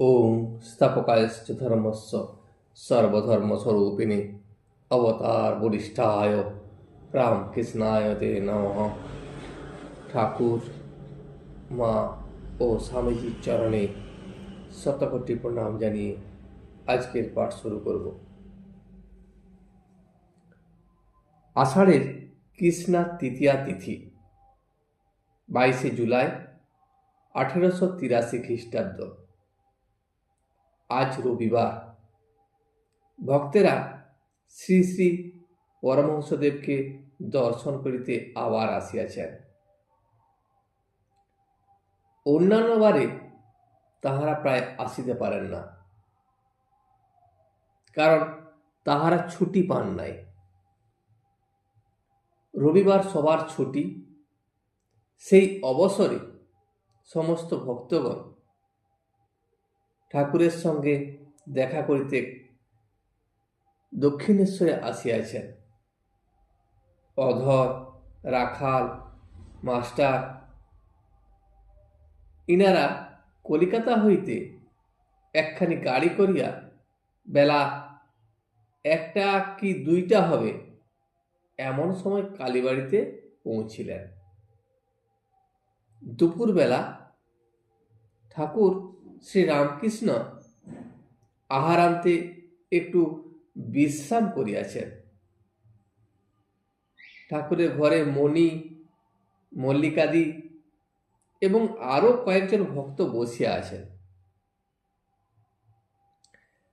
ওম স্থাপকায়শ্চ ধর্মস্য সর্বধর্মস্বরূপিণী অবতার বরিষ্ঠায় রামকৃষ্ণায় তে নমঃ। ঠাকুর, মা ও স্বামীজির চরণে শতকোটি প্রণাম জানিয়ে আজকের পাঠ শুরু করব। আষাঢ়ের কৃষ্ণা তৃতীয়া তিথি, বাইশে জুলাই আঠেরোশো তিরাশি খ্রিস্টাব্দ। আজ রবিবার। ভক্তেরা শ্রী শ্রী পরমহংসদেবকে দর্শন করিতে আবার আসিয়াছেন। অন্যান্য বারে তাহারা প্রায় আসিতে পারেন না। কারণ তাহারা ছুটি পান নাই। রবিবার সবার ছুটি। সেই অবসরে সমস্ত ভক্তগণ ঠাকুরের সঙ্গে দেখা করিতে দক্ষিণেশ্বরে আসিয়াছেন। অধর, রাখাল, মাস্টার, ইনারা কলিকাতা হইতে একখানি গাড়ি করিয়া বেলা একটা কি দুইটা হবে এমন সময় কালীবাড়িতে পৌঁছিলেন। দুপুরবেলা ঠাকুর শ্রী রামকৃষ্ণ আহারান্তে একটু বিশ্রাম করিয়াছেন। ঠাকুরের ঘরে মণি, মল্লিকাদি এবং আরও কয়েকজন ভক্ত বসিয়া আছেন।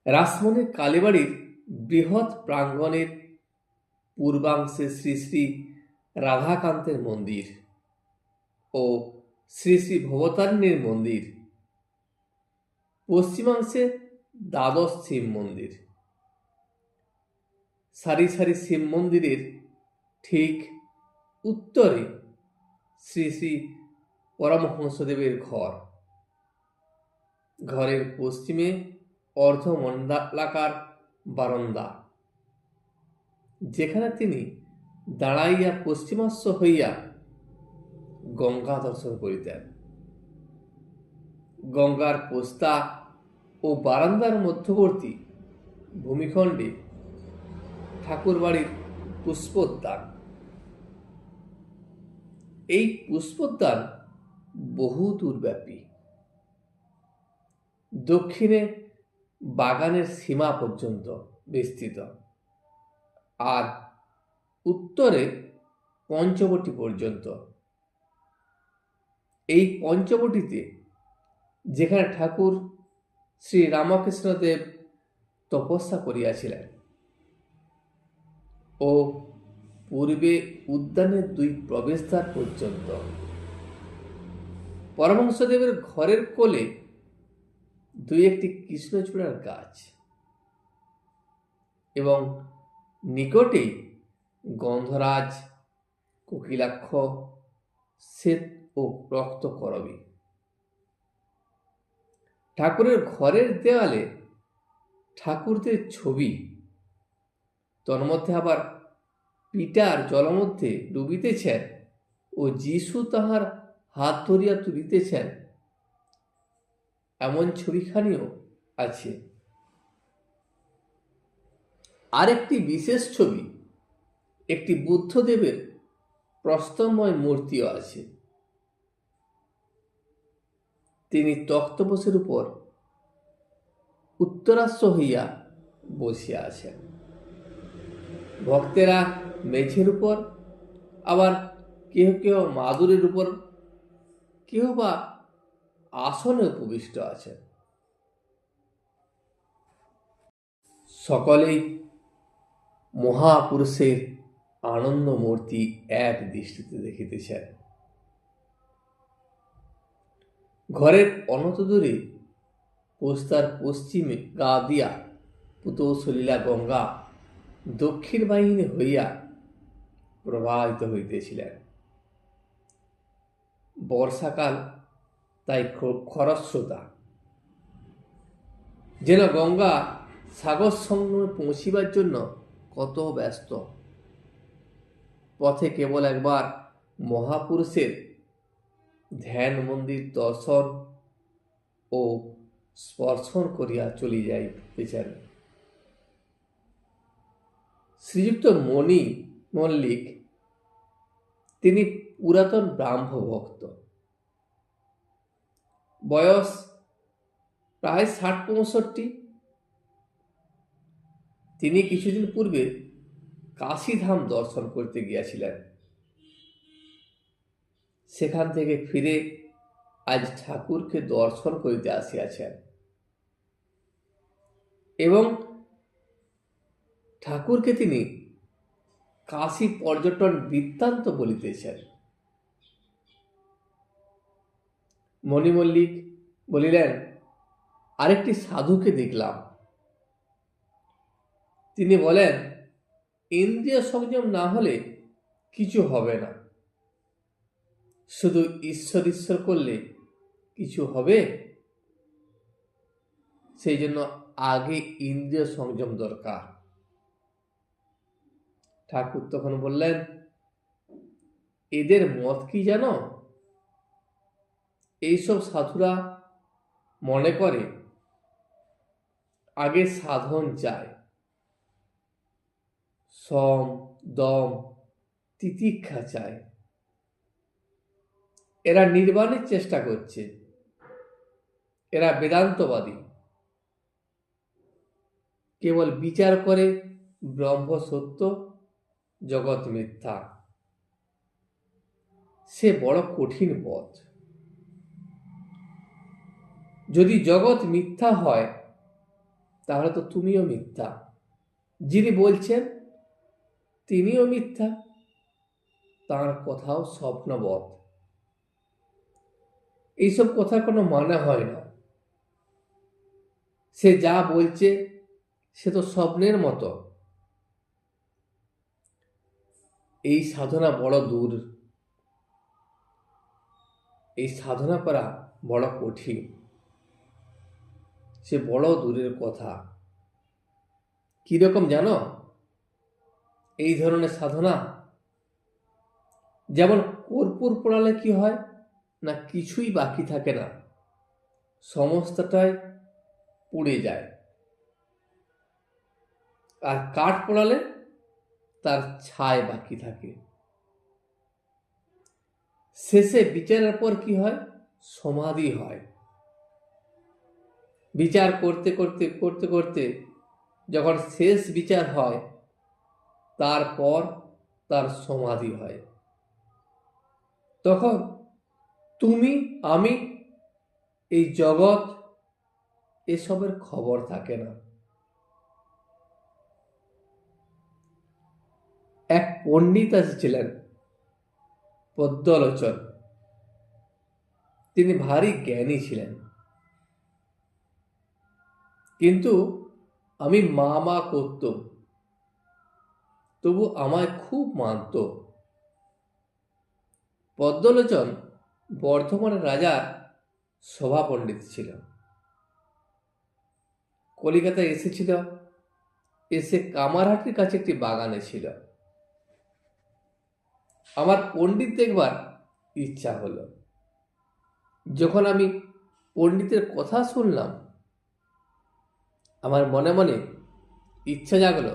রাসমণির কালীবাড়ির বৃহৎ প্রাঙ্গণের পূর্বাংশে শ্রী শ্রী রাধাকান্তের মন্দির ও শ্রী শ্রী ভবতারিণীর মন্দির পশ্চিমাংশে দ্বাদশ শিব মন্দির। সারি সারি শিব মন্দিরের ঠিক উত্তরে শ্রী শ্রী পরমহংসদেবের ঘর। ঘরের পশ্চিমে অর্ধমণ্ডলাকার বারান্দা। যেখানে তিনি দাঁড়াইয়া পশ্চিমাস্য হইয়া গঙ্গা দর্শন করিতেন। গঙ্গার পোস্তা ও বারান্দার মধ্যবর্তী ভূমিখণ্ডে ঠাকুরবাড়ির পুষ্পোদ্যান। এই পুষ্পোদ্যান বহু দূরব্যাপী। দক্ষিণে বাগানের সীমা পর্যন্ত বিস্তৃত। আর উত্তরে পঞ্চবটি পর্যন্ত। এই পঞ্চবটিতে যেখানে ঠাকুর শ্রী রামকৃষ্ণদেব তপস্যা করিয়াছিলেন। ও পূর্বে উদ্যানের দুই প্রবেশদ্বার পর্যন্ত। পরমহংসদেবের ঘরের কোলে দুই একটি কৃষ্ণচূড়ার গাছ এবং নিকটেই গন্ধরাজ, কোকিলাক্ষ, শ্বেত ও রক্ত করবী। ঠাকুরের ঘরের দেওয়ালে ঠাকুরদের ছবি। তন্মধ্যে আবার পিটার জলমধ্যে ডুবিতেছেন ও যিশু তাহার হাত ধরিয়া তুলিতেছেন। এমন ছবিখানিও আছে। আরেকটি বিশেষ ছবি, একটি বুদ্ধদেবের প্রস্তময় মূর্তিও আছে। তিনি তক্তপোষের উপর উত্তরাস্য হইয়া বসিয়া আছেন। ভক্তেরা মেঝের উপর, আবার কেহ কেহ মাদুরের উপর, কেহ বা আসনে উপবিষ্ট আছেন। সকলেই মহাপুরুষের আনন্দ মূর্তি এক দৃষ্টিতে দেখিতেছেন। ঘরের অনত দূরে পোস্তার পশ্চিমে গা দিয়া পুত সলিলা গঙ্গা দক্ষিণ বাহিনী হইয়া প্রবাহিত হইতেছিলেন। বর্ষাকাল তাই খরস্রোতা। যেন গঙ্গা সাগর সঙ্গমে পৌঁছিবার জন্য কত ব্যস্ত। পথে কেবল একবার মহাপুরুষের ধ্যান মন্দির দর্শন ও স্পর্শন করিয়া চলি যাইতেছেন শ্রীযুক্ত মণি মল্লিক, তিনি পুরাতন ব্রাহ্ম ভক্ত বয়স প্রায় ষাট পঁয়ষট্টি তিনি কিছুদিন পূর্বে কাশীধাম দর্শন করতে গিয়েছিলেন। সেখান থেকে ফিরে আজ ঠাকুরকে দর্শন করিতে আসিয়াছেন। এবং ঠাকুরকে তিনি কাশী পর্যটন বৃত্তান্ত বলিতেছেন। মণিমল্লিক বলিলেন, আরেকটি সাধুকে দেখলাম। তিনি বলেন, ইন্দ্রিয় সংযম না হলে কিছু হবে না। শুধু ঈশ্বর ঈশ্বর করলে কিছু হবে? সেই জন্য আগে ইন্দ্রিয় সংযম দরকার। ঠাকুর তখন বললেন, এদের মত কি জানো? এইসব সাধুরা মনে করে, আগে সাধন চায়। সম, দম, তিতিক্ষা চায়। এরা নির্বাণের চেষ্টা করছে। এরা বেদান্তবাদী। কেবল বিচার করে ব্রহ্ম সত্য, জগৎ মিথ্যা। সে বড় কঠিন পথ। যদি জগৎ মিথ্যা হয়, তাহলে তো তুমিও মিথ্যা। যিনি বলছেন, তিনিও মিথ্যা। তার কথাও স্বপ্নবধ এইসব কথার কোনো মানে হয় না। সে যা বলছে, সে তো স্বপ্নের মতো। এই সাধনা বড় দূর। এই সাধনা করা বড় কঠিন। সে বড় দূরের কথা। কীরকম জানো? এই ধরনের সাধনা। যেমন কর্পূর পোড়ালে কি হয়? না কিছুই বাকি থাকে না। সমস্তটাই পুড়ে যায়। আর কাঠ পোড়ালে তার ছায় বাকি থাকে। শেষে বিচারের পর কি হয়? সমাধি হয়। বিচার করতে করতে করতে করতে যখন শেষ বিচার হয়, তারপর তার সমাধি হয়। তখন তুমি, আমি, এই জগৎ, এসবের খবর থাকে না। এক পণ্ডিত এসেছিলেন পদ্মলোচন। তিনি ভারী জ্ঞানী ছিলেন। কিন্তু আমি মা মা করতাম তবু আমায় খুব মানত। পদ্মলোচন বর্ধমানের রাজার সভা পণ্ডিত ছিল কলিকাতায় এসেছিল এসে কামারহাটির কাছে একটি বাগানে ছিল আমার পণ্ডিত দেখবার ইচ্ছা হলো। যখন আমি পণ্ডিতের কথা শুনলাম, আমার মনে মনে ইচ্ছা জাগলো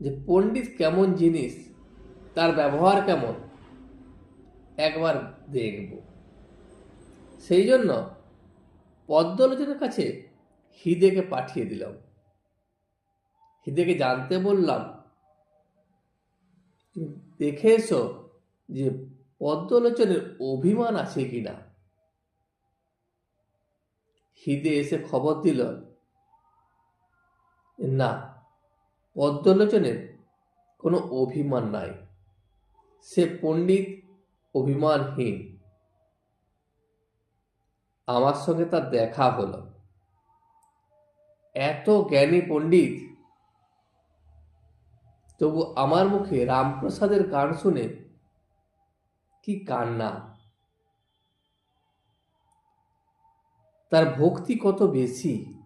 যে পণ্ডিত কেমন জিনিস, তার ব্যবহার কেমন একবার দেখব। সেই জন্য পদ্মলোচনের কাছে হিদেকে পাঠিয়ে দিলাম। হিদেকে জানতে বললাম দেখে এসো যে পদ্মলোচনের অভিমান আছে কিনা? হিদে এসে খবর দিল, না, পদ্মলোচনের কোনো অভিমান নাই। সে পণ্ডিত অভিমানহীন। আমার সঙ্গে তার দেখা হলো। এত জ্ঞানী পণ্ডিত। তবু আমার মুখে রামপ্রসাদের গান শুনে কি কান্না। তার ভক্তি কত বেশি।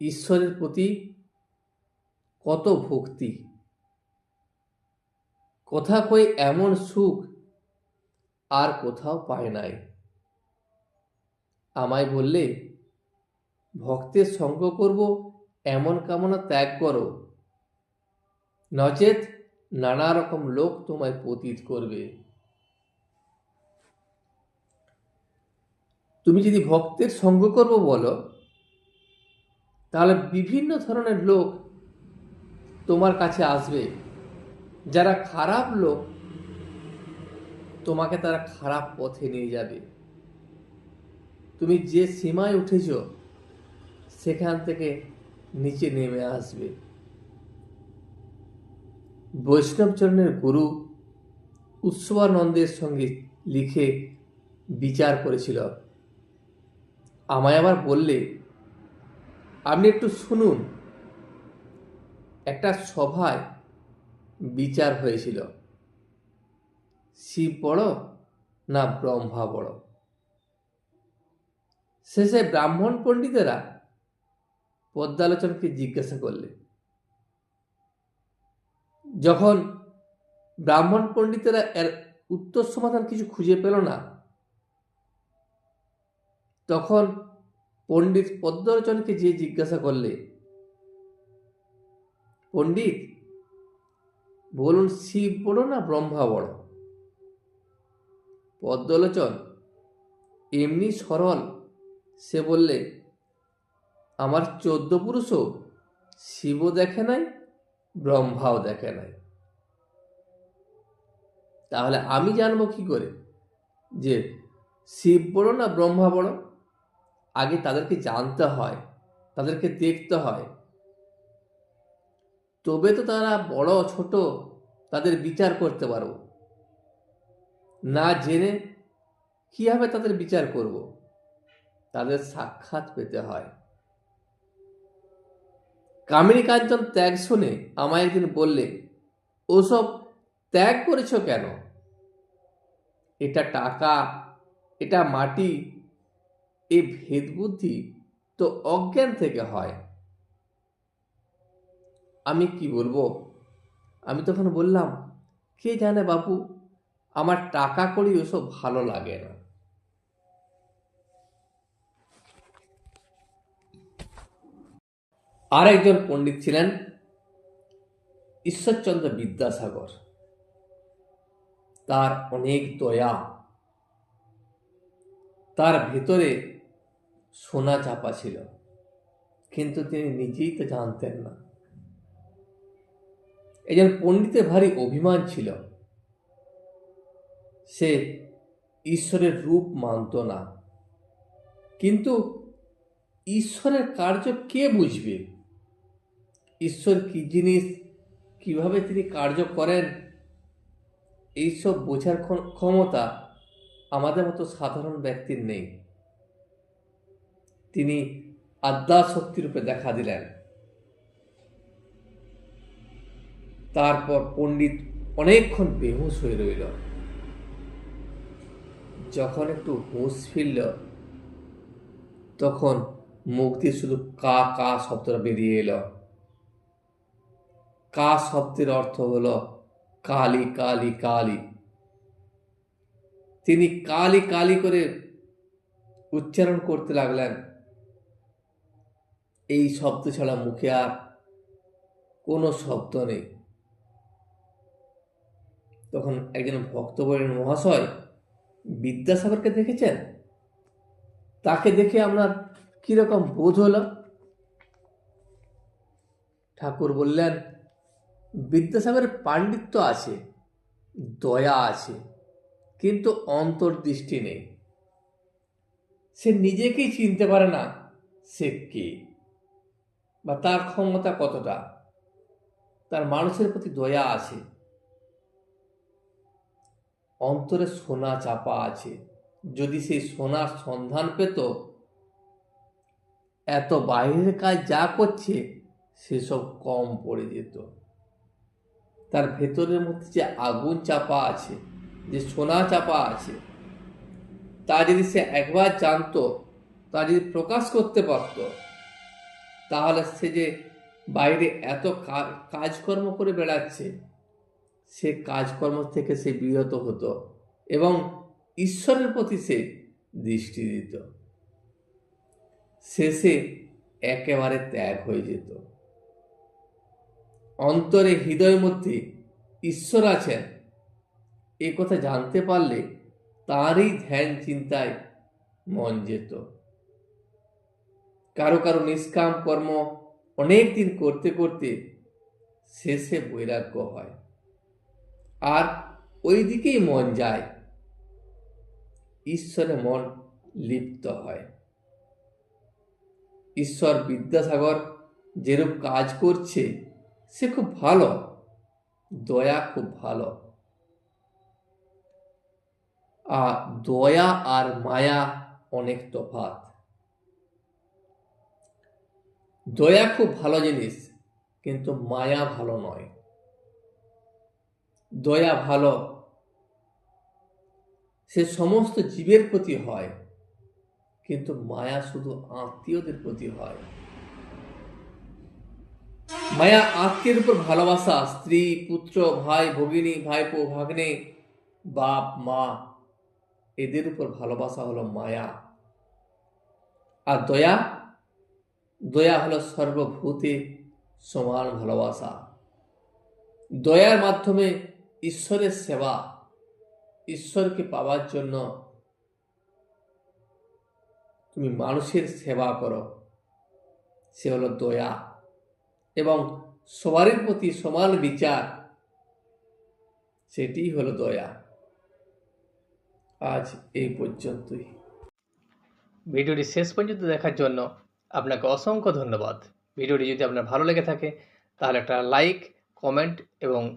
ঈশ্বরের প্রতি কত ভক্তি। কথা কই এমন সুখ আর কোথাও পায় নাই। আমায় বললে, ভক্তের সঙ্গ করব, এমন কামনা ত্যাগ করো। নচেত নানা রকম লোক তোমায় পতিত করবে। তুমি যদি ভক্তের সঙ্গ করব বলো, তাহলে বিভিন্ন ধরনের লোক তোমার কাছে আসবে। যারা খারাপ লোক, তোমাকে তারা খারাপ পথে নিয়ে যাবে। তুমি যে সীমায় উঠেছ, সেখান থেকে নিচে নেমে আসবে। বৈষ্ণবচরণের গুরু উৎসবানন্দের সঙ্গে লিখে বিচার করেছিল। আমায় আবার বললে, আপনি একটু শুনুন। একটা সভায় বিচার হয়েছিল। শিব বড় না ব্রহ্মা বড়? শেষে ব্রাহ্মণ পণ্ডিতেরা পদ্মালোচনকে জিজ্ঞাসা করলে। যখন ব্রাহ্মণ পণ্ডিতেরা এর উত্তর সমাধান কিছু খুঁজে পেল না, তখন পণ্ডিত পদ্মলোচনকে যে জিজ্ঞাসা করলে, পণ্ডিত বলুন শিব বড় না ব্রহ্মা বড়? পদ্মলোচন, এমনি সরল, সে বললে, আমার চোদ্দ পুরুষও শিবও দেখে নাই, ব্রহ্মাও দেখে নাই। তাহলে আমি জানব কি করে যে শিব বড় না ব্রহ্মা বড়? আগে তাদেরকে জানতে হয়, তাদেরকে দেখতে হয় তবে তো তারা বড় ছোট, তাদের বিচার করতে পারব। না জেনে কীভাবে তাদের বিচার করব? তাদের সাক্ষাৎ পেতে হয়। কামিনী কাঞ্চন ত্যাগ শুনে আমায় একদিন বললে, ওসব ত্যাগ করেছ কেন? এটা টাকা, এটা মাটি, এ ভেদ বুদ্ধি তো অজ্ঞান থেকে হয়। আমি কি বলব? আমি তখন বললাম, কে জানে বাবু আমার টাকা করি ওসব ভালো লাগে না। আর একজন পণ্ডিত ছিলেন ঈশ্বরচন্দ্র বিদ্যাসাগর। তার অনেক দয়া, তার ভেতরে সোনা চাপা ছিল, কিন্তু তিনি নিজেই তো জানতেন না। একজন পণ্ডিতের ভারী অভিমান ছিল। সে ঈশ্বরের রূপ মানত না। কিন্তু ঈশ্বরের কার্য কে বুঝবে? ঈশ্বর কি জিনিস, কীভাবে তিনি কার্য করেন? এইসব বোঝার ক্ষ- ক্ষমতা আমাদের মতো সাধারণ ব্যক্তির নেই। তিনি আদ্যা শক্তিরূপে দেখা দিলেন। তারপর পণ্ডিত অনেকক্ষণ বেহুশ হয়ে রইল। যখন একটু হুঁশ ফিরল, তখন দিয়ে শুধু কা কা শব্দটা বেরিয়ে এলো। কা শব্দের অর্থ হলো কালি কালি কালি। তিনি কালি কালি করে উচ্চারণ করতে লাগলেন। এই শব্দ ছাড়া মুখে আর কোনো শব্দ নেই। তখন একজন ভক্ত বলেন, মহাশয়, বিদ্যাসাগরকে দেখেছেন? তাকে দেখে আপনার কীরকম বোধ হলো? ঠাকুর বললেন, বিদ্যাসাগরের পাণ্ডিত্য আছে, দয়া আছে, কিন্তু অন্তর্দৃষ্টি নেই। সে নিজেকেই চিনতে পারে না, সে কে? বা তার ক্ষমতা কতটা? তার মানুষের প্রতি দয়া আছে অন্তরে সোনা চাপা আছে। যদি সেই সোনার সন্ধান পেত, এত বাইরের কাজ যা করছে, সেসব কম পড়ে যেত। তার ভেতরের মধ্যে যে আগুন চাপা আছে, যে সোনা চাপা আছে, তা যদি সে একবার জানতো, তা যদি প্রকাশ করতে পারত, তাহলে সে যে বাইরে এত কাজকর্ম করে বেড়াচ্ছে সে কাজকর্ম থেকে সে বিরত হতো এবং ঈশ্বরের প্রতি সে দৃষ্টি দিত। শেষে একেবারে ত্যাগ হয়ে যেত। অন্তরে হৃদয়ের মধ্যে ঈশ্বর আছেন, এ কথা জানতে পারলে তারই ধ্যান চিন্তায় মন যেত। কারও কারও নিষ্কাম কর্ম অনেক দিন করতে করতে শেষে বৈরাগ্য হয়। আর ওই দিকেই মন যায়। ঈশ্বরে মন লিপ্ত হয়। ঈশ্বর বিদ্যাসাগর যেরূপ কাজ করছে, সে খুব ভালো, দয়া খুব ভালো। আর দয়া আর মায়া অনেক তফাৎ। দয়া খুব ভালো জিনিস, কিন্তু মায়া ভালো নয়। দয়া ভালো। সে সমস্ত জীবের প্রতি হয়, কিন্তু মায়া শুধু আত্মীয়দের প্রতি হয়। মায়া আত্মীয়ের উপর ভালোবাসা, স্ত্রী, পুত্র, ভাই, ভগিনী, ভাইপো, ভাগ্নে, বাপ, মা, এদের উপর ভালোবাসা হলো মায়া। আর দয়া দয়া হলো সর্বভূতে সমান ভালোবাসা। দয়ার মাধ্যমে ঈশ্বরের সেবা, ঈশ্বরকে পাওয়ার জন্য তুমি মানুষের সেবা করো। সে হলো দয়া এবং সবারই প্রতি সমান বিচার, সেটি হলো দয়া। আজ এই পর্যন্তই। ভিডিওটি শেষ পর্যন্ত দেখার জন্য আপনাকে অসংখ্য ধন্যবাদ। ভিডিওটি যদি আপনার ভালো লেগে থাকে, তাহলে একটা লাইক, কমেন্ট এবং